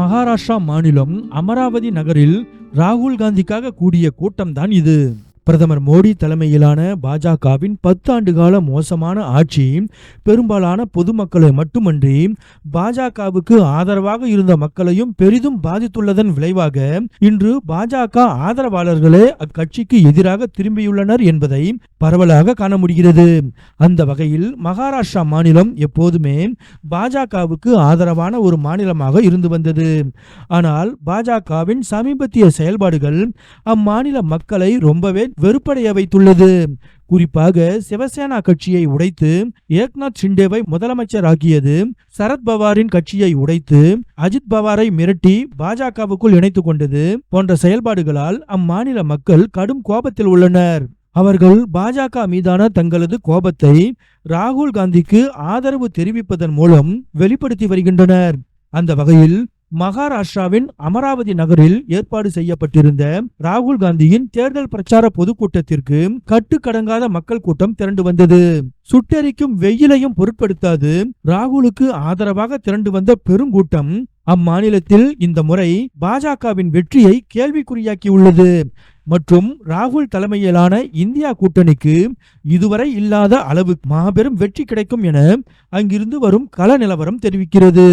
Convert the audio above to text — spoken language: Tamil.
மகாராஷ்டிரா மாநிலம் அமராவதி நகரில் ராகுல் காந்திக்காக கூடிய கூட்டம்தான் இது. பிரதமர் மோடி தலைமையிலான பாஜகவின் பத்து ஆண்டு கால மோசமான ஆட்சி பெரும்பாலான பொதுமக்களை மட்டுமன்றி பாஜகவுக்கு ஆதரவாக இருந்த மக்களையும் பெரிதும் பாதித்துள்ளதன் விளைவாக இன்று பாஜக ஆதரவாளர்களே அக்கட்சிக்கு எதிராக திரும்பியுள்ளனர் என்பதை பரவலாக காண முடிகிறது. அந்த வகையில் மகாராஷ்டிரா மாநிலம் எப்போதுமே பாஜகவுக்கு ஆதரவான ஒரு மாநிலமாக இருந்து வந்தது. ஆனால் பாஜகவின் சமீபத்திய செயல்பாடுகள் அம்மாநில மக்களை ரொம்பவே வெறுப்படைய வைத்துள்ளது. குறிப்பாக சிவசேனா கட்சியை உடைத்து ஏக்நாத் ஷிண்டேவை முதலமைச்சராக்கியது சரத் பவாரின் கட்சியை உடைத்து அஜித் பவாரை மிரட்டி பாஜகவுக்குள் இணைத்துக் கொண்டது போன்ற செயல்பாடுகளால் அம்மாநில மக்கள் கடும் கோபத்தில் உள்ளனர். அவர்கள் பாஜக மீதான தங்களது கோபத்தை ராகுல் காந்திக்கு ஆதரவு தெரிவிப்பதன் மூலம் வெளிப்படுத்தி வருகின்றனர். அந்த வகையில் மகாராஷ்டிராவின் அமராவதி நகரில் ஏற்பாடு செய்யப்பட்டிருந்த ராகுல் காந்தியின் தேர்தல் பிரச்சார பொதுக்கூட்டத்திற்கு கட்டுக்கடங்காத மக்கள் கூட்டம் திரண்டு வந்தது. சுட்டெரிக்கும் வெயிலையும் பொருட்படுத்தாது ராகுலுக்கு ஆதரவாக திரண்டு வந்த பெருங்கூட்டம் அம்மாநிலத்தில் இந்த முறை பாஜகவின் வெற்றியை கேள்விக்குறியாக்கியுள்ளது. மற்றும் ராகுல் தலைமையிலான இந்தியா கூட்டணிக்கு இதுவரை இல்லாத அளவு மாபெரும் வெற்றி கிடைக்கும் என அங்கிருந்து வரும் கள நிலவரம் தெரிவிக்கிறது.